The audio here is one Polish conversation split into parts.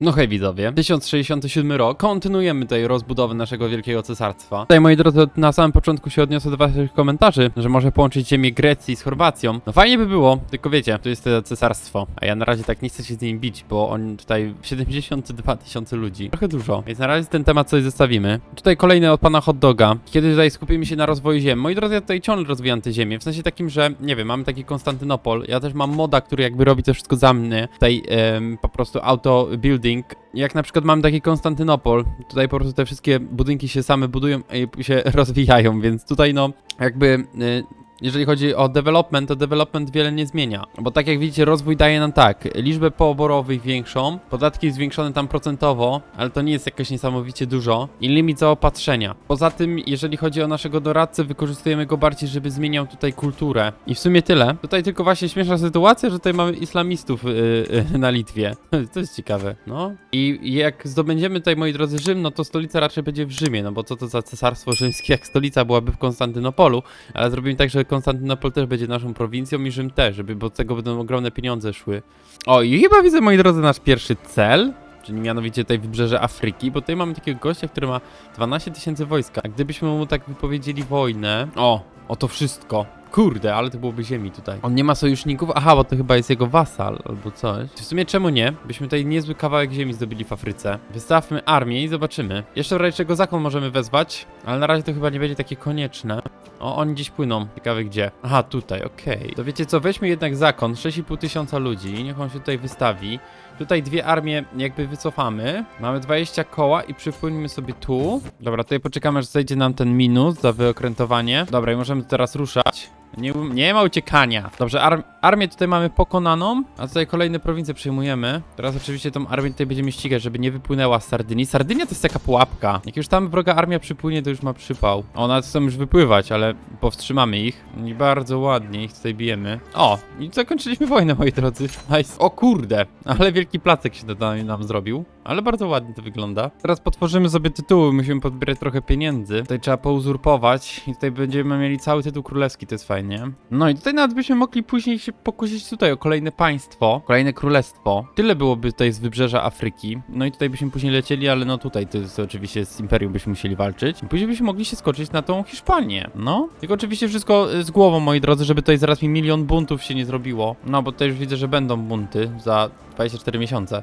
No hej widzowie, 1067 rok, kontynuujemy tutaj rozbudowę naszego wielkiego cesarstwa. Tutaj moi drodzy, na samym początku się odniosę do waszych komentarzy, że może połączyć ziemię Grecji z Chorwacją. No fajnie by było, tylko wiecie, to jest to cesarstwo, a ja na razie tak nie chcę się z nimi bić, bo oni tutaj 72 tysiące ludzi, trochę dużo, więc na razie ten temat sobie zostawimy. Tutaj kolejny od pana hot doga, kiedy tutaj skupimy się na rozwoju ziem. Moi drodzy, ja tutaj ciągle rozwijam te ziemię, w sensie takim, że nie wiem, mamy taki Konstantynopol, ja też mam moda, który jakby robi to wszystko za mnie, tutaj em, po prostu auto building. Jak na przykład mam taki Konstantynopol, tutaj po prostu te wszystkie budynki się same budują i się rozwijają, więc tutaj no jakby y, jeżeli chodzi o development, to development wiele nie zmienia. Bo tak jak widzicie, rozwój daje nam tak, liczbę pooborowych większą, podatki zwiększone tam procentowo, ale to nie jest jakoś niesamowicie dużo i limit zaopatrzenia. Poza tym, jeżeli chodzi o naszego doradcę, wykorzystujemy go bardziej, żeby zmieniał tutaj kulturę. I w sumie tyle. Tutaj tylko właśnie śmieszna sytuacja, że tutaj mamy islamistów yy, yy, na Litwie. to jest ciekawe, no. I jak zdobędziemy tutaj, moi drodzy, Rzym, no to stolica raczej będzie w Rzymie, no bo co to za cesarstwo rzymskie, jak stolica byłaby w Konstantynopolu, ale zrobimy tak, że Konstantynopol też będzie naszą prowincją i Rzym też, żeby, bo od tego będą ogromne pieniądze szły. O, i chyba widzę, moi drodzy, nasz pierwszy cel, czyli mianowicie tutaj wybrzeże Afryki, bo tutaj mamy takiego gościa, który ma 12 tysięcy wojska. A gdybyśmy mu tak wypowiedzieli wojnę... O, o to wszystko. Kurde, ale to byłoby ziemi tutaj. On nie ma sojuszników? Aha, bo to chyba jest jego wasal albo coś. W sumie czemu nie? Byśmy tutaj niezły kawałek ziemi zdobyli w Afryce. Wystawmy armię i zobaczymy. Jeszcze w razie czego zakon możemy wezwać, ale na razie to chyba nie będzie takie konieczne. O, oni gdzieś płyną. Ciekawe gdzie. Aha, tutaj, okej. To wiecie co, weźmy jednak zakon, 6,5 tysiąca ludzi, niech on się tutaj wystawi. Tutaj dwie armie jakby wycofamy. Mamy 20 koła i przypłyńmy sobie tu. Dobra, tutaj poczekamy aż zejdzie nam ten minus za wyokrętowanie. Dobra, i możemy teraz ruszać. Nie, nie ma uciekania. Dobrze, ar armię tutaj mamy pokonaną, a tutaj kolejne prowincje przejmujemy. Teraz oczywiście tą armię tutaj będziemy ścigać, żeby nie wypłynęła z Sardynii. Sardynia to jest taka pułapka. Jak już tam wroga armia przypłynie, to już ma przypał. Ona chcą już wypływać, ale powstrzymamy ich. I bardzo ładnie ich tutaj bijemy. O, i zakończyliśmy wojnę, moi drodzy. Nice. O kurde, ale wielki placek się tutaj nam zrobił. Ale bardzo ładnie to wygląda. Teraz potworzymy sobie tytuły, musimy podbierać trochę pieniędzy. Tutaj trzeba pouzurpować i tutaj będziemy mieli cały tytuł królewski, to jest fajnie. No i tutaj nawet byśmy mogli później się pokusić tutaj o kolejne państwo, kolejne królestwo. Tyle byłoby tutaj z wybrzeża Afryki. No i tutaj byśmy później lecieli, ale no tutaj to jest oczywiście z Imperium byśmy musieli walczyć. I później byśmy mogli się skoczyć na tą Hiszpanię, no. Tylko oczywiście wszystko y, z głową, moi drodzy, żeby tutaj zaraz mi milion buntów się nie zrobiło. No, bo tutaj już widzę, że będą bunty za 24 miesiące.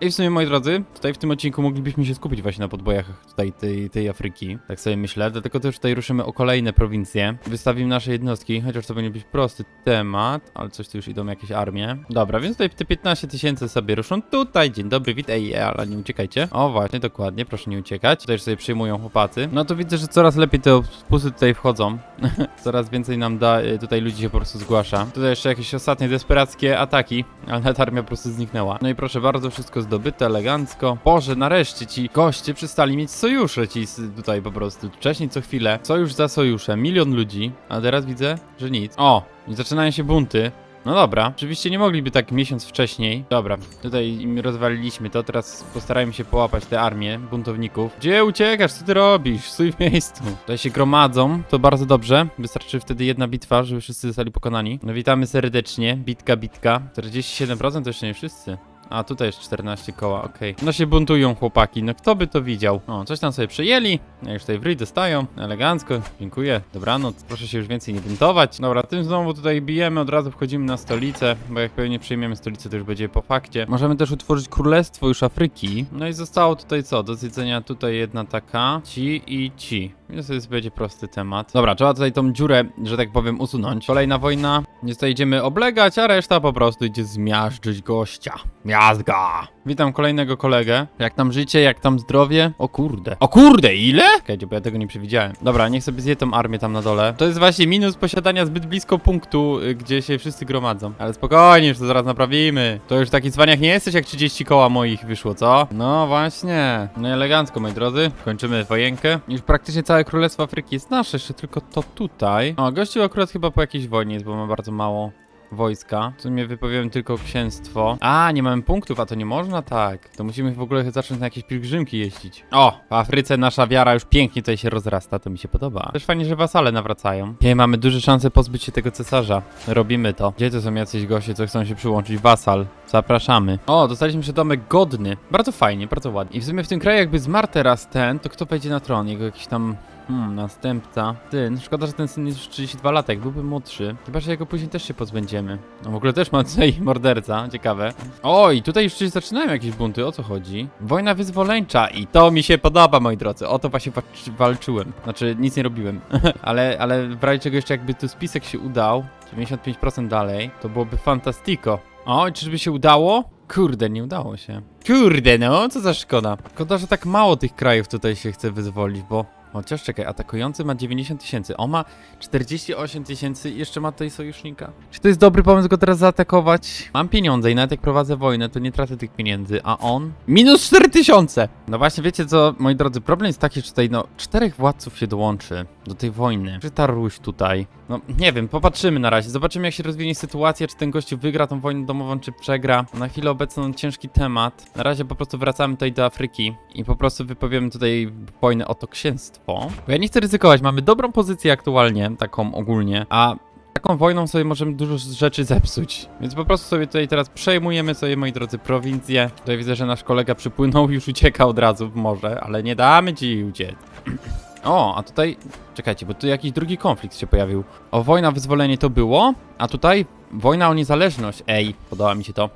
I w sumie, moi drodzy, tutaj w tym odcinku moglibyśmy się skupić właśnie na podbojach tutaj tej, tej Afryki. Tak sobie myślę. Dlatego też tutaj ruszymy o kolejne prowincje. Wystawimy nasze jednostki, chociaż to będzie być prosty temat, ale coś tu już idą jakieś armie. Dobra, więc tutaj te 15 tysięcy sobie ruszą tutaj. Dzień dobry, witaj, ale nie uciekajcie. O, właśnie, dokładnie, proszę nie uciekać. Tutaj sobie przyjmują chłopacy. No to widzę, że coraz lepiej te spusy tutaj wchodzą. coraz więcej nam da, y, tutaj ludzi się po prostu zgłasza. Tutaj jeszcze jakieś ostatnie desperackie ataki, ale ta armia po prostu zniknęła. No i proszę bardzo, wszystko zdobyte, elegancko. Boże, nareszcie ci goście przestali mieć sojusze ci tutaj po prostu. Wcześniej co chwilę, sojusz za sojuszem, milion ludzi, a teraz widzę, że nic. O, i zaczynają się bunty. No dobra, oczywiście nie mogliby tak miesiąc wcześniej. Dobra, tutaj im rozwaliliśmy to, teraz postarajmy się połapać tę armię buntowników. Gdzie uciekasz? Co ty robisz? Stój w miejscu. Tutaj się gromadzą, to bardzo dobrze. Wystarczy wtedy jedna bitwa, żeby wszyscy zostali pokonani. No witamy serdecznie, bitka, bitka. 47% to jeszcze nie wszyscy. A tutaj jest 14 koła, okej. No się buntują chłopaki, no kto by to widział? O, coś tam sobie przejęli, ja już tutaj w dostają, elegancko, dziękuję, dobranoc, proszę się już więcej nie buntować. Dobra, tym znowu tutaj bijemy, od razu wchodzimy na stolicę, bo jak pewnie przyjmiemy stolicę, to już będzie po fakcie. Możemy też utworzyć królestwo już Afryki, no i zostało tutaj co, do zjedzenia tutaj jedna taka, ci i ci. Więc to jest będzie prosty temat. Dobra, trzeba tutaj tą dziurę, że tak powiem, usunąć. Kolejna wojna, nie idziemy oblegać, a reszta po prostu idzie zmiażdżyć gościa. Miazga! Witam kolejnego kolegę. Jak tam życie, jak tam zdrowie? O kurde. O kurde, ile? Czekajcie, bo ja tego nie przewidziałem. Dobra, niech sobie zje tą armię tam na dole. To jest właśnie minus posiadania zbyt blisko punktu, y, gdzie się wszyscy gromadzą. Ale spokojnie, już to zaraz naprawimy. To już taki cwaniak nie jesteś, jak 30 koła moich wyszło, co? No właśnie. No i elegancko, moi drodzy. Kończymy wojenkę. Już praktycznie całe Królestwo Afryki jest nasze, jeszcze tylko to tutaj. O, gościu akurat chyba po jakiejś wojnie jest, bo ma bardzo mało wojska. W sumie wypowiem tylko księstwo. A, nie mamy punktów, a to nie można tak. To musimy w ogóle zacząć na jakieś pielgrzymki jeździć. O, w Afryce nasza wiara już pięknie tutaj się rozrasta, to mi się podoba. Też fajnie, że wasale nawracają. Nie, mamy duże szanse pozbyć się tego cesarza. Robimy to. Gdzie to są jacyś goście, co chcą się przyłączyć? Wasal. Zapraszamy. O, dostaliśmy jeszcze domek godny. Bardzo fajnie, bardzo ładnie. I w sumie w tym kraju jakby zmarł teraz ten, to kto wejdzie na tron? Jego jakiś tam... Hmm, następca. Ty, no szkoda, że ten syn jest już 32 lat, jak byłby młodszy. Chyba, że jego później też się pozbędziemy. No w ogóle też ma tutaj morderca, ciekawe. Oj, tutaj już się zaczynają jakieś bunty, o co chodzi? Wojna wyzwoleńcza i to mi się podoba, moi drodzy. O to właśnie wa- walczyłem. Znaczy, nic nie robiłem. ale, ale w razie czego jeszcze jakby tu spisek się udał, 95% dalej, to byłoby fantastico. O, i czyżby się udało? Kurde, nie udało się. Kurde, no, co za szkoda. Szkoda, że tak mało tych krajów tutaj się chce wyzwolić, bo... Chociaż czekaj, atakujący ma 90 tysięcy, on ma 48 tysięcy i jeszcze ma tutaj sojusznika. Czy to jest dobry pomysł go teraz zaatakować? Mam pieniądze i nawet jak prowadzę wojnę, to nie tracę tych pieniędzy, a on? Minus 4 tysiące! No właśnie, wiecie co, moi drodzy, problem jest taki, że tutaj no, czterech władców się dołączy do tej wojny. Czy ta Ruś tutaj? No, nie wiem, popatrzymy na razie, zobaczymy jak się rozwinie sytuacja, czy ten gościu wygra tą wojnę domową, czy przegra. Na chwilę obecną ciężki temat. Na razie po prostu wracamy tutaj do Afryki i po prostu wypowiemy tutaj wojnę o to księstwo. Bo ja nie chcę ryzykować, mamy dobrą pozycję aktualnie, taką ogólnie, a taką wojną sobie możemy dużo rzeczy zepsuć. Więc po prostu sobie tutaj teraz przejmujemy sobie, moi drodzy, prowincję. Tutaj widzę, że nasz kolega przypłynął już ucieka od razu w morze, ale nie damy ci uciec. O, a tutaj... Czekajcie, bo tu jakiś drugi konflikt się pojawił. O, wojna wyzwolenie to było, a tutaj wojna o niezależność. Ej, podoba mi się to.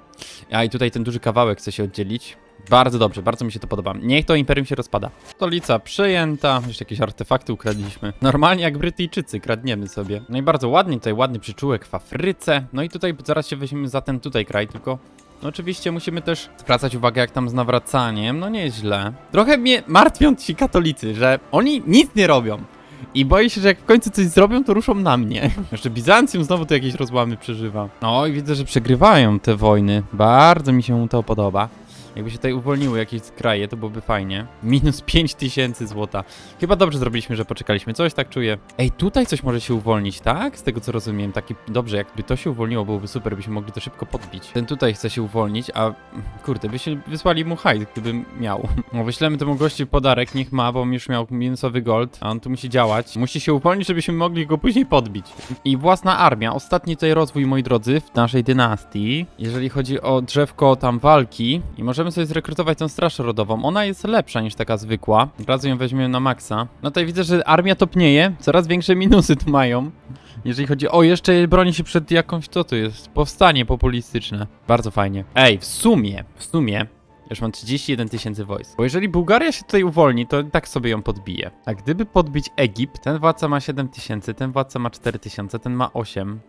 A i tutaj ten duży kawałek chce się oddzielić. Bardzo dobrze, bardzo mi się to podoba. Niech to imperium się rozpada. Stolica przejęta, jeszcze jakieś artefakty ukradliśmy. Normalnie jak Brytyjczycy, kradniemy sobie. No i bardzo ładnie, tutaj ładny przyczółek w Afryce. No i tutaj zaraz się weźmiemy za ten tutaj kraj, tylko oczywiście musimy też zwracać uwagę jak tam z nawracaniem, no nieźle. Trochę mnie martwią ci katolicy, że oni nic nie robią. I boję się, że jak w końcu coś zrobią, to ruszą na mnie. Jeszcze Bizancjum znowu tu jakieś rozłamy przeżywa. No i widzę, że przegrywają te wojny. Bardzo mi się to podoba. Jakby się tutaj uwolniły jakieś kraje, to byłoby fajnie. Minus 5000 złota. Chyba dobrze zrobiliśmy, że poczekaliśmy. Coś tak czuję. Ej, tutaj coś może się uwolnić, tak? Z tego co rozumiem. Taki dobrze, jakby to się uwolniło, byłoby super, byśmy mogli to szybko podbić. Ten tutaj chce się uwolnić, a kurde, by się wysłali mu hajs, gdybym miał. No, wyślemy temu gościu podarek, niech ma, bo on już miał minusowy gold, a on tu musi działać. Musi się uwolnić, żebyśmy mogli go później podbić. I własna armia. Ostatni tutaj rozwój, moi drodzy, w naszej dynastii. Jeżeli chodzi o drzewko tam walki i możemy sobie zrekrutować tą straż rodową. Ona jest lepsza niż taka zwykła. Razu ją weźmiemy na maksa. No tutaj widzę, że armia topnieje. Coraz większe minusy tu mają. Jeżeli chodzi o jeszcze broni się przed jakąś, co to jest? Powstanie populistyczne. Bardzo fajnie. Ej, w sumie, w sumie już mam 31 tysięcy wojsk. Bo jeżeli Bułgaria się tutaj uwolni, to tak sobie ją podbije. A gdyby podbić Egipt, ten władca ma 7 tysięcy, ten władca ma 4 tysiące, ten ma 8.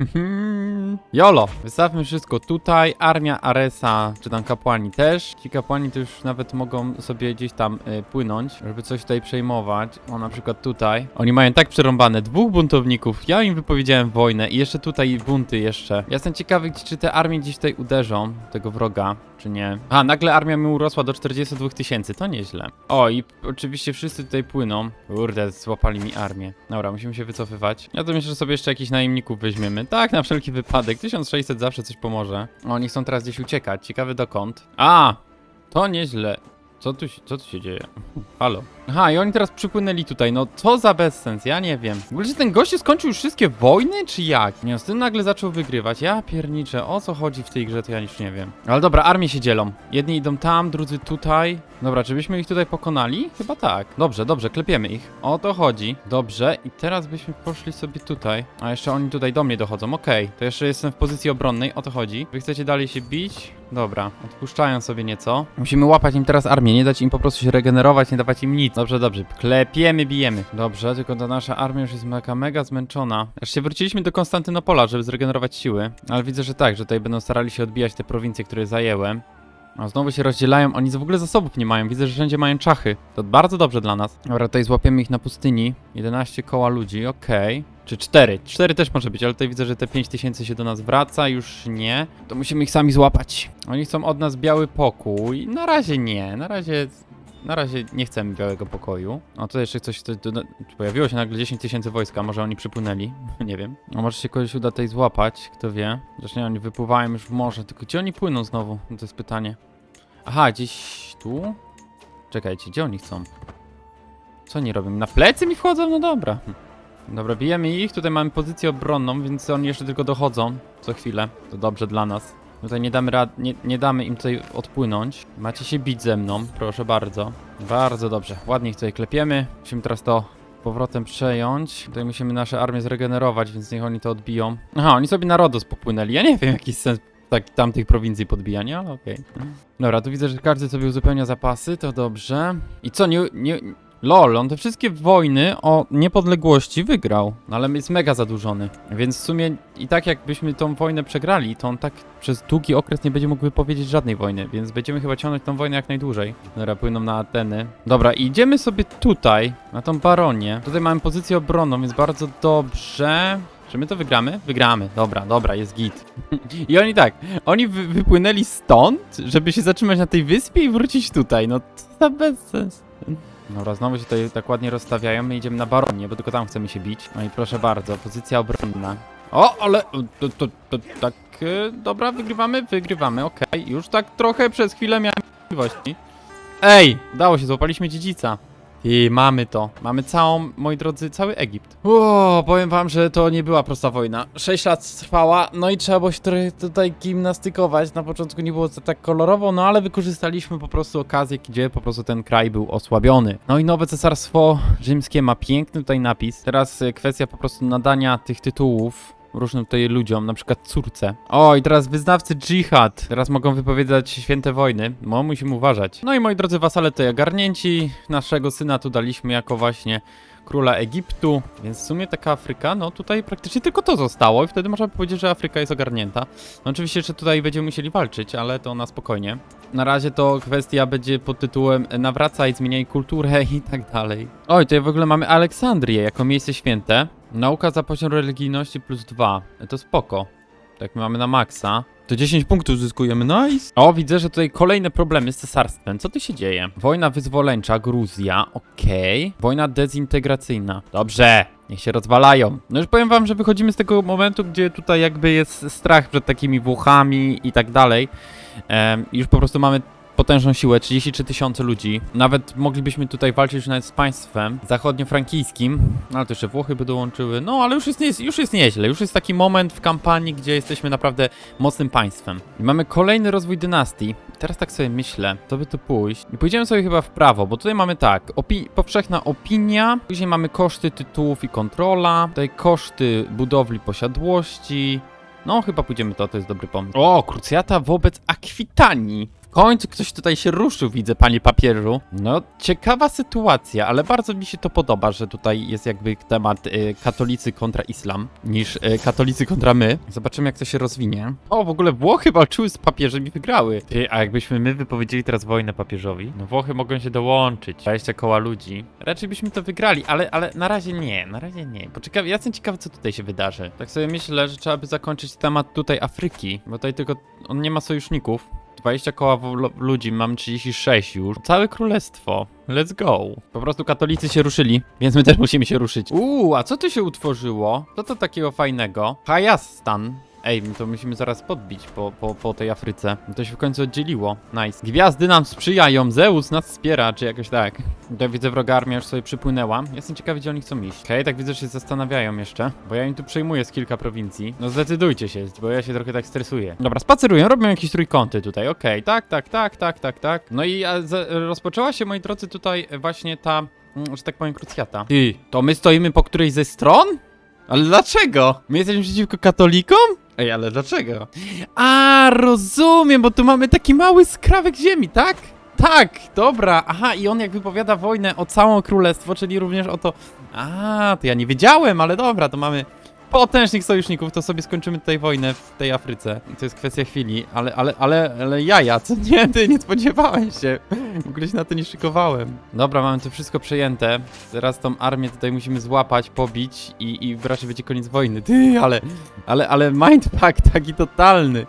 Jolo! Wystawmy wszystko tutaj. Armia Aresa, czy tam kapłani też. Ci kapłani to już nawet mogą sobie gdzieś tam y, płynąć, żeby coś tutaj przejmować. O, na przykład tutaj. Oni mają tak przerąbane dwóch buntowników. Ja im wypowiedziałem wojnę i jeszcze tutaj bunty jeszcze. Ja jestem ciekawy, czy te armie gdzieś tutaj uderzą, tego wroga, czy nie. A, nagle armia mi urosła do 42 tysięcy, to nieźle. O, i oczywiście wszyscy tutaj płyną. Kurde, złapali mi armię. Dobra, musimy się wycofywać. Ja to myślę, że sobie jeszcze jakichś najemników weźmiemy. Tak, na wszelki wypadek. 1600 zawsze coś pomoże. Oni chcą teraz gdzieś uciekać. Ciekawy dokąd. A! To nieźle. Co tu, co tu się dzieje? Halo. Aha, i oni teraz przypłynęli tutaj. No co za bezsens, ja nie wiem. W ogóle, że ten gościu skończył już wszystkie wojny, czy jak? Nie, z tym nagle zaczął wygrywać. Ja pierniczę, o co chodzi w tej grze, to ja już nie wiem. Ale dobra, armie się dzielą. Jedni idą tam, drudzy tutaj. Dobra, czy byśmy ich tutaj pokonali? Chyba tak. Dobrze, dobrze, klepiemy ich. O to chodzi. Dobrze, i teraz byśmy poszli sobie tutaj. A jeszcze oni tutaj do mnie dochodzą, okej. To jeszcze jestem w pozycji obronnej, o to chodzi. Wy chcecie dalej się bić? Dobra, odpuszczają sobie nieco. Musimy łapać im teraz armię, nie dać im po prostu się regenerować, nie dawać im nic. Dobrze, dobrze, klepiemy, bijemy. Dobrze, tylko ta nasza armia już jest mega, mega zmęczona. Aż się wróciliśmy do Konstantynopola, żeby zregenerować siły. Ale widzę, że tak, że tutaj będą starali się odbijać te prowincje, które zajęłem. A znowu się rozdzielają, oni w ogóle zasobów nie mają, widzę, że wszędzie mają czachy. To bardzo dobrze dla nas. Dobra, tutaj złapiemy ich na pustyni. 11 koła ludzi, okej. Czy 4? 4 też może być, ale tutaj widzę, że te 5000 się do nas wraca, już nie. To musimy ich sami złapać. Oni chcą od nas biały pokój. Na razie nie, na razie... Na razie nie chcemy białego pokoju. O, to jeszcze coś... To, to, pojawiło się nagle 10 tysięcy wojska, może oni przypłynęli. nie wiem. A może się kogoś uda tutaj złapać, kto wie. Zresztą oni wypływają już w morze, tylko gdzie oni płyną znowu? No to jest pytanie. Aha, gdzieś tu? Czekajcie, gdzie oni chcą? Co oni robią? Na plecy mi wchodzą? No dobra. Hm. Dobra, bijemy ich. Tutaj mamy pozycję obronną, więc oni jeszcze tylko dochodzą co chwilę. To dobrze dla nas. Tutaj nie damy rad, nie, nie damy im tutaj odpłynąć. Macie się bić ze mną, proszę bardzo. Bardzo dobrze, ładnie ich tutaj klepiemy. Musimy teraz to powrotem przejąć. Tutaj musimy nasze armię zregenerować, więc niech oni to odbiją. Aha, oni sobie na Rodos popłynęli. Ja nie wiem, jaki sens tak, tamtych prowincji podbijania, ale okej. Dobra, tu widzę, że każdy sobie uzupełnia zapasy, to dobrze. I co, nie, nie... Lol, on te wszystkie wojny o niepodległości wygrał, no ale jest mega zadłużony. Więc w sumie i tak jakbyśmy tą wojnę przegrali, to on tak przez długi okres nie będzie mógł wypowiedzieć żadnej wojny, więc będziemy chyba ciągnąć tą wojnę jak najdłużej. Dobra, płyną na Ateny. Dobra, idziemy sobie tutaj, na tą baronię. Tutaj mamy pozycję obronną, więc bardzo dobrze. Czy my to wygramy? Wygramy. Dobra, dobra, jest git. I oni tak, oni wy wypłynęli stąd, żeby się zatrzymać na tej wyspie i wrócić tutaj. No to za bezsens. Dobra, znowu się tutaj tak ładnie rozstawiają. My idziemy na baronię, bo tylko tam chcemy się bić. No i proszę bardzo, pozycja obronna. O, ale to, to, to tak, e, dobra, wygrywamy, wygrywamy, okej. Już tak trochę przez chwilę miałem możliwości. Ej, udało się, złapaliśmy dziedzica. I mamy to. Mamy całą, moi drodzy, cały Egipt. O, powiem wam, że to nie była prosta wojna. 6 lat trwała, no i trzeba było się trochę tutaj gimnastykować. Na początku nie było to tak kolorowo, no ale wykorzystaliśmy po prostu okazję, gdzie po prostu ten kraj był osłabiony. No i nowe cesarstwo rzymskie ma piękny tutaj napis. Teraz e, kwestia po prostu nadania tych tytułów różnym tutaj ludziom, na przykład córce. O, i teraz wyznawcy dżihad. Teraz mogą wypowiadać święte wojny. No, musimy uważać. No i moi drodzy wasale tutaj ogarnięci. Naszego syna tu daliśmy jako właśnie króla Egiptu, więc w sumie taka Afryka, no tutaj praktycznie tylko to zostało i wtedy można by powiedzieć, że Afryka jest ogarnięta. No oczywiście jeszcze tutaj będziemy musieli walczyć, ale to na spokojnie. Na razie to kwestia będzie pod tytułem nawracaj, zmieniaj kulturę i tak dalej. Oj, tutaj w ogóle mamy Aleksandrię jako miejsce święte. Nauka za poziom religijności plus 2. To spoko. Tak mamy na maksa. To 10 punktów uzyskujemy, nice. O, widzę, że tutaj kolejne problemy z cesarstwem. Co tu się dzieje? Wojna wyzwoleńcza, Gruzja, okej. Wojna dezintegracyjna. Dobrze, niech się rozwalają. No już powiem wam, że wychodzimy z tego momentu, gdzie tutaj jakby jest strach przed takimi Włochami i tak dalej. Już po prostu mamy potężną siłę, 33 tysiące ludzi. Nawet moglibyśmy tutaj walczyć nawet z państwem zachodniofrankijskim, no ale to jeszcze Włochy by dołączyły. No ale już jest, już jest nieźle, już jest taki moment w kampanii, gdzie jesteśmy naprawdę mocnym państwem. I mamy kolejny rozwój dynastii. Teraz tak sobie myślę, to by tu pójść. I pójdziemy sobie chyba w prawo, bo tutaj mamy tak, opi powszechna opinia, później mamy koszty tytułów i kontrola, tutaj koszty budowli posiadłości, no, chyba pójdziemy to, to jest dobry pomysł. O, krucjata wobec Akwitanii. W końcu ktoś tutaj się ruszył, widzę, panie papieżu. No, ciekawa sytuacja, ale bardzo mi się to podoba, że tutaj jest jakby temat y, katolicy kontra islam, niż y, katolicy kontra my. Zobaczymy, jak to się rozwinie. O, w ogóle Włochy walczyły z papieżem i wygrały. Ty, a jakbyśmy my wypowiedzieli teraz wojnę papieżowi? No, Włochy mogą się dołączyć. 20 koła ludzi. Raczej byśmy to wygrali, ale, ale na razie nie, na razie nie. Poczekaj, ja jestem ciekawy, co tutaj się wydarzy. Tak sobie myślę, że trzeba by zakończyć temat tutaj Afryki, bo tutaj tylko on nie ma sojuszników. 20 koła ludzi, mam 36 już. Całe królestwo. Let's go. Po prostu katolicy się ruszyli, więc my też musimy się ruszyć. Uuu, a co tu się utworzyło? Co to takiego fajnego? Hayastan. Ej, my to musimy zaraz podbić po, po, po tej Afryce. To się w końcu oddzieliło. Nice. Gwiazdy nam sprzyjają, Zeus nas wspiera, czy jakoś tak. Tutaj widzę wroga armia już sobie przypłynęła. Jestem ciekawy, gdzie oni chcą iść. Okej, tak widzę, że się zastanawiają jeszcze, bo ja im tu przejmuję z kilka prowincji. No zdecydujcie się, bo ja się trochę tak stresuję. Dobra, spacerują, robią jakieś trójkąty tutaj, okej, tak, tak, tak, tak, tak, tak. No i rozpoczęła się, moi drodzy, tutaj właśnie ta, mm, że tak powiem, krucjata. Ty, to my stoimy po którejś ze stron? Ale dlaczego? My jesteśmy przeciwko katolikom? Ej, ale dlaczego? A, rozumiem, bo tu mamy taki mały skrawek ziemi, tak? Tak, dobra, aha, i on jak wypowiada wojnę o całe królestwo, czyli również o to... A, to ja nie wiedziałem, ale dobra, to mamy potężnych sojuszników, to sobie skończymy tutaj wojnę w tej Afryce. To jest kwestia chwili, ale, ale, ale, ale jaja, co nie, ty nie spodziewałem się. W ogóle się na to nie szykowałem. Dobra, mamy to wszystko przejęte. Teraz tą armię tutaj musimy złapać, pobić i, i raczej będzie koniec wojny. Ty, ale, ale, ale mindfuck taki totalny.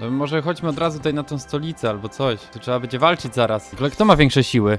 No może chodźmy od razu tutaj na tą stolicę albo coś. Tu trzeba będzie walczyć zaraz. W ogóle kto ma większe siły?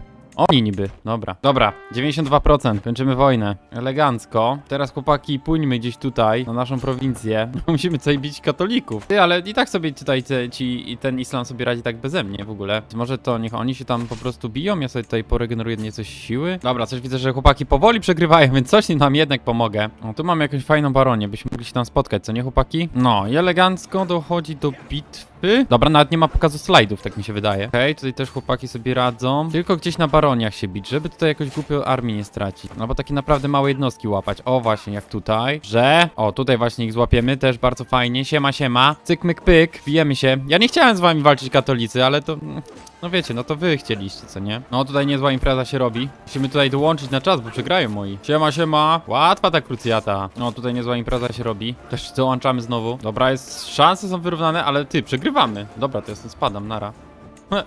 Oni niby. Dobra. Dobra, 92%. Kończymy wojnę. Elegancko. Teraz chłopaki, pójdźmy gdzieś tutaj, na naszą prowincję. Musimy tutaj bić katolików. Ty, ale i tak sobie tutaj te, ci, ten islam sobie radzi tak beze mnie w ogóle. Może to niech oni się tam po prostu biją, ja sobie tutaj poregeneruję nieco siły. Dobra, coś widzę, że chłopaki powoli przegrywają, więc coś im tam jednak pomogę. O, tu mamy jakąś fajną baronię, byśmy mogli się tam spotkać, co nie chłopaki? No, i elegancko dochodzi do bitwy Y? Dobra, nawet nie ma pokazu slajdów, tak mi się wydaje. Okej, tutaj też chłopaki sobie radzą. Tylko gdzieś na baroniach się bić, żeby tutaj jakoś głupio armii nie stracić. No bo takie naprawdę małe jednostki łapać. O, właśnie, jak tutaj. Że... O, tutaj właśnie ich złapiemy, też bardzo fajnie. Siema, siema. Cyk, myk, pyk. Bijemy się. Ja nie chciałem z wami walczyć katolicy, ale to... No wiecie, no to wy chcieliście, co nie? No tutaj niezła impreza się robi. Musimy tutaj dołączyć na czas, bo przegrają moi. Siema, siema. Łatwa ta krucjata. No tutaj niezła impreza się robi. Też dołączamy znowu. Dobra, jest... Szanse są wyrównane, ale ty, przegrywamy. Dobra, to ja stąd spadam, nara.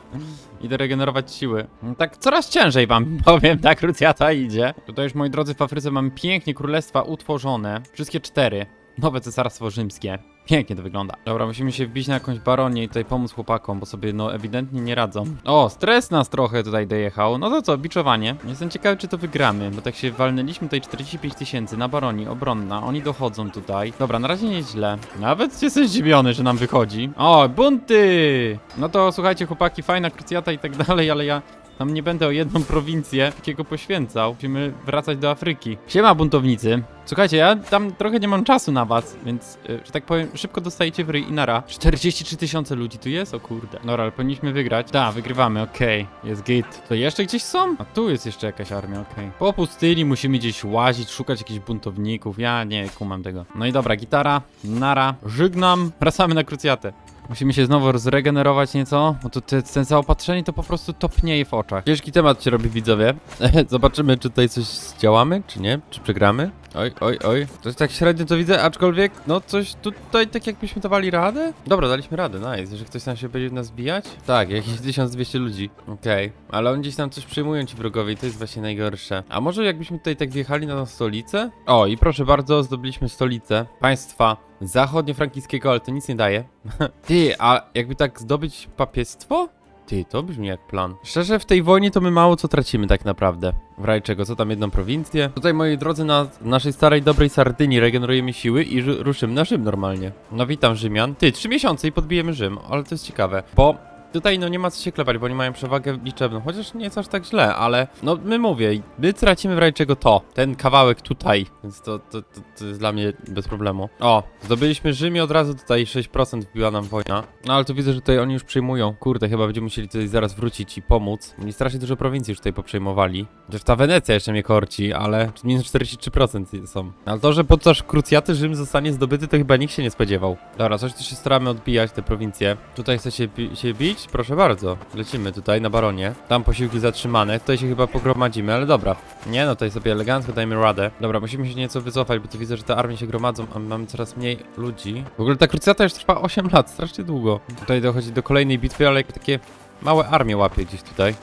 Idę regenerować siły. No Tak coraz ciężej wam powiem, ta krucjata idzie. Tutaj już, moi drodzy, w Afryce mamy pięknie królestwa utworzone. Wszystkie cztery. Nowe cesarstwo rzymskie. Pięknie to wygląda. Dobra, musimy się wbić na jakąś baronię i tutaj pomóc chłopakom, bo sobie no ewidentnie nie radzą. O, stres nas trochę tutaj dojechał. No to co, biczowanie. Jestem ciekawy, czy to wygramy, bo tak się walnęliśmy tutaj 45 tysięcy na baroni, obronna. Oni dochodzą tutaj. Dobra, na razie nieźle. Nawet jestem zdziwiony, że nam wychodzi. O, bunty! No to słuchajcie, chłopaki, fajna krucjata i tak dalej, ale ja tam nie będę o jedną prowincję takiego poświęcał. Musimy wracać do Afryki. Siema, buntownicy. Słuchajcie, ja tam trochę nie mam czasu na was, więc, y, że tak powiem, szybko dostajecie w ryj i nara. 43 tysiące ludzi tu jest? O kurde. Dobra, ale powinniśmy wygrać. Tak, wygrywamy, okej. Jest git. To jeszcze gdzieś są? A tu jest jeszcze jakaś armia, okej. Po pustyni musimy gdzieś łazić, szukać jakichś buntowników. Ja nie kumam tego. No i dobra, gitara, nara, żegnam. Wracamy na krucjatę. Musimy się znowu zregenerować nieco, bo to te, ten zaopatrzenie to po prostu topnieje w oczach. Ciężki temat się robi, widzowie. Zobaczymy, czy tutaj coś zdziałamy, czy nie, czy przegramy. Oj, oj, oj. To jest tak średnio to widzę, aczkolwiek, no coś tutaj tak jakbyśmy dawali radę? Dobra, daliśmy radę, nice. Że ktoś tam się będzie nas bijać? Tak, jakieś 1200 ludzi. Okej. Ale oni gdzieś tam coś przyjmują ci wrogowie i to jest właśnie najgorsze. A może jakbyśmy tutaj tak wjechali na stolicę? O, i proszę bardzo, zdobyliśmy stolicę państwa zachodniofrankijskiego, ale to nic nie daje. Ty, a jakby tak zdobyć papiestwo? Ty, to brzmi jak plan. Szczerze, w tej wojnie to my mało co tracimy tak naprawdę. W razie czego, co tam jedną prowincję? Tutaj, moi drodzy, na naszej starej, dobrej Sardynii regenerujemy siły i ru- ruszymy na Rzym normalnie. No witam Rzymian. Ty, trzy miesiące i podbijemy Rzym, ale to jest ciekawe, bo... Tutaj no nie ma co się klepać, bo oni mają przewagę liczebną, chociaż nie jest aż tak źle, ale no my mówię, my tracimy w razie czego to, ten kawałek tutaj, więc to, to, to, to jest dla mnie bez problemu. O, zdobyliśmy Rzym i od razu tutaj 6% wbiła nam wojna, no ale tu widzę, że tutaj oni już przejmują, kurde, chyba będziemy musieli tutaj zaraz wrócić i pomóc. Oni strasznie dużo prowincji już tutaj poprzejmowali, chociaż ta Wenecja jeszcze mnie korci, ale minus 43% są. Ale to, że podczas krucjaty Rzym zostanie zdobyty, to chyba nikt się nie spodziewał. Dobra, coś tu się staramy odbijać, te prowincje. Tutaj chce się, bi- się bić? Proszę bardzo. Lecimy tutaj na baronie. Tam posiłki zatrzymane. Tutaj się chyba pogromadzimy, ale dobra. Nie, no tutaj sobie elegancko dajmy radę. Dobra, musimy się nieco wycofać, bo tu widzę, że te armie się gromadzą, a my mamy coraz mniej ludzi. W ogóle ta krucjata już trwa 8 lat, strasznie długo. Tutaj dochodzi do kolejnej bitwy, ale takie małe armie łapie gdzieś tutaj.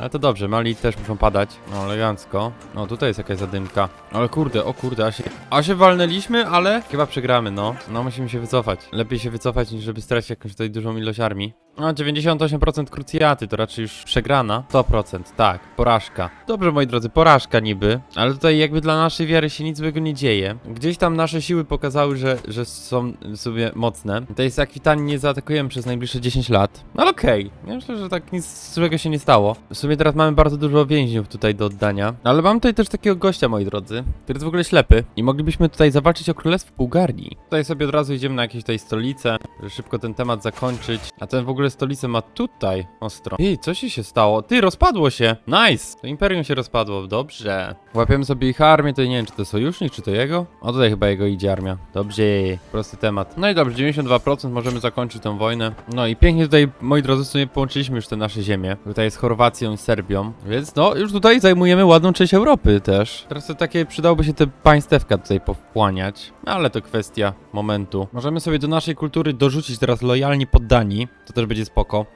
Ale to dobrze, mali też muszą padać. No, elegancko. No, tutaj jest jakaś zadymka. Ale kurde, o kurde, a się, a się walnęliśmy, ale chyba przegramy, no. No, musimy się wycofać. Lepiej się wycofać, niż żeby stracić jakąś tutaj dużą ilość armii. No, 98% krucjaty to raczej już przegrana. 100%, tak, porażka. Dobrze, moi drodzy, porażka niby, ale tutaj jakby dla naszej wiary się nic złego nie dzieje. Gdzieś tam nasze siły pokazały, że, że są sobie mocne. Tej Akwitanii nie zaatakujemy przez najbliższe 10 lat. No okej, ja myślę, że tak nic złego się nie stało. W sumie teraz mamy bardzo dużo więźniów tutaj do oddania. Ale mam tutaj też takiego gościa, moi drodzy, który jest w ogóle ślepy i moglibyśmy tutaj zawalczyć o królestwo Bułgarii. Tutaj sobie od razu idziemy na jakieś tutaj stolice, żeby szybko ten temat zakończyć. A ten w ogóle stolicę ma tutaj ostro. Ej, co się się stało? Ty, rozpadło się! Nice! To imperium się rozpadło, dobrze. Łapiemy sobie ich armię, to nie wiem, czy to sojusznik, czy to jego? O, tutaj chyba jego idzie armia. Dobrze, prosty temat. No i dobrze, 92% możemy zakończyć tę wojnę. No i pięknie tutaj, moi drodzy, w sumie połączyliśmy już te nasze ziemie. Tutaj z Chorwacją i Serbią, więc no, już tutaj zajmujemy ładną część Europy też. Teraz to takie, przydałoby się te państewka tutaj powchłaniać, ale to kwestia momentu. Możemy sobie do naszej kultury dorzucić teraz lojalni poddani, to też będzie spoko.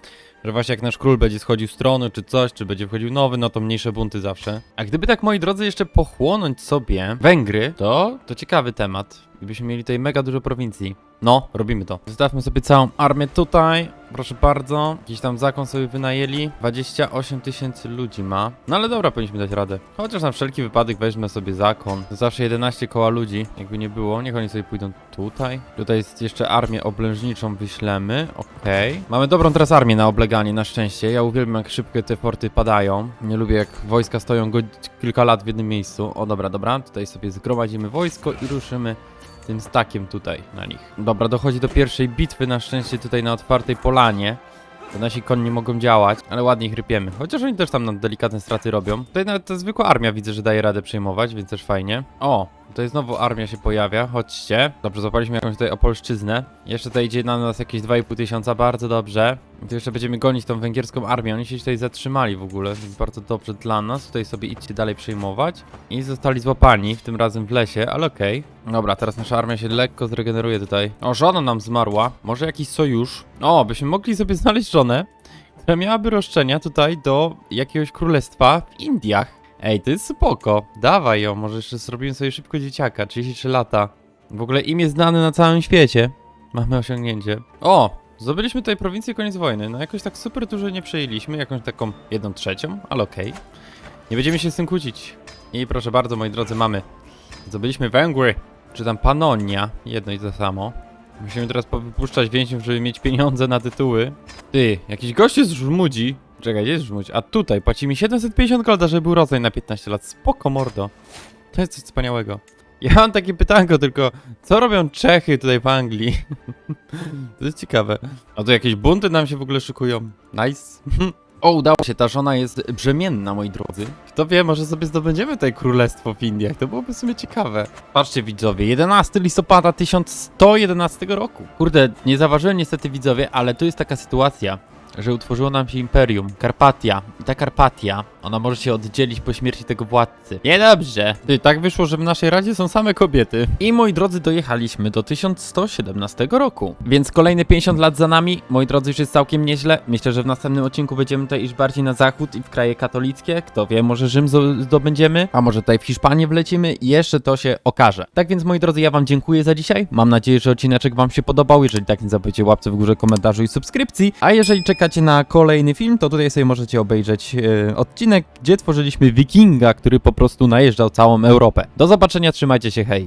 Że właśnie jak nasz król będzie schodził z tronu, czy coś, czy będzie wchodził nowy, no to mniejsze bunty zawsze. A gdyby tak, moi drodzy, jeszcze pochłonąć sobie Węgry, to, to ciekawy temat. Gdybyśmy mieli tutaj mega dużo prowincji. No, robimy to. Zostawmy sobie całą armię tutaj. Proszę bardzo. Jakiś tam zakon sobie wynajęli. 28 tysięcy ludzi ma. No ale dobra, powinniśmy dać radę. Chociaż na wszelki wypadek weźmy sobie zakon. Zawsze 11 koła ludzi, jakby nie było. Niech oni sobie pójdą tutaj. Tutaj jest jeszcze armię oblężniczą wyślemy. Okej. Mamy dobrą teraz armię na obleganie, na szczęście. Ja uwielbiam jak szybko te forty padają. Nie lubię jak wojska stoją kilka lat w jednym miejscu. O dobra, dobra. Tutaj sobie zgromadzimy wojsko i ruszymy tym stakiem tutaj na nich. Dobra, dochodzi do pierwszej bitwy, na szczęście tutaj na otwartej polanie. To nasi koni nie mogą działać, ale ładnie ich rypiemy. Chociaż oni też tam na delikatne straty robią. Tutaj nawet ta zwykła armia widzę, że daje radę przejmować, więc też fajnie. O, tutaj znowu armia się pojawia, chodźcie. Dobrze, złapaliśmy jakąś tutaj opolszczyznę. Jeszcze tutaj idzie na nas jakieś 2,5 tysiąca, bardzo dobrze. Tu jeszcze będziemy gonić tą węgierską armię. Oni się tutaj zatrzymali w ogóle, więc bardzo dobrze dla nas. Tutaj sobie idźcie dalej przejmować. I zostali złapani, w tym razem w lesie, ale okej. Dobra, teraz nasza armia się lekko zregeneruje tutaj. O, żona nam zmarła. Może jakiś sojusz? O, byśmy mogli sobie znaleźć żonę, która miałaby roszczenia tutaj do jakiegoś królestwa w Indiach. Ej, to jest spoko. Dawaj ją, może jeszcze zrobimy sobie szybko dzieciaka, 33 lata. W ogóle imię znane na całym świecie. Mamy osiągnięcie. O, zdobyliśmy tutaj prowincję koniec wojny. No jakoś tak super dużo nie przejęliśmy, jakąś taką jedną trzecią, ale okej. Nie będziemy się z tym kłócić. I proszę bardzo, moi drodzy, mamy. Zdobyliśmy Węgry, czy tam Panonia, jedno i to samo. Musimy teraz wypuszczać więźniów, żeby mieć pieniądze na tytuły. Ty, jakiś gość jest żmudzi. Czekaj, gdzie jest żmudź? A tutaj, płaci mi 750 golda, żeby był rodzaj na 15 lat. Spoko, mordo. To jest coś wspaniałego. Ja mam takie pytanko tylko, co robią Czechy tutaj w Anglii? to jest ciekawe. A tu jakieś bunty nam się w ogóle szykują. Nice. O, udało się, ta żona jest brzemienna, moi drodzy. Kto wie, może sobie zdobędziemy tutaj królestwo w Indiach, to byłoby w sumie ciekawe. Patrzcie widzowie, 11 listopada 1111 roku. Kurde, nie zauważyłem niestety widzowie, ale tu jest taka sytuacja, że utworzyło nam się imperium, Karpatia. I ta Karpatia, ona może się oddzielić po śmierci tego władcy. Niedobrze. Ty, tak wyszło, że w naszej radzie są same kobiety. I moi drodzy, dojechaliśmy do 1117 roku. Więc kolejne 50 lat za nami, moi drodzy, już jest całkiem nieźle. Myślę, że w następnym odcinku będziemy tutaj iść bardziej na zachód i w kraje katolickie. Kto wie, może Rzym zdobędziemy, a może tutaj w Hiszpanię wlecimy i jeszcze to się okaże. Tak więc, moi drodzy, ja wam dziękuję za dzisiaj. Mam nadzieję, że odcineczek wam się podobał. Jeżeli tak, nie zapomnijcie łapce w górze, komentarzu i subskrypcji. A jeżeli czekacie na kolejny film, to tutaj sobie możecie obejrzeć e, odcinek, gdzie tworzyliśmy wikinga, który po prostu najeżdżał całą Europę. Do zobaczenia, trzymajcie się, hej!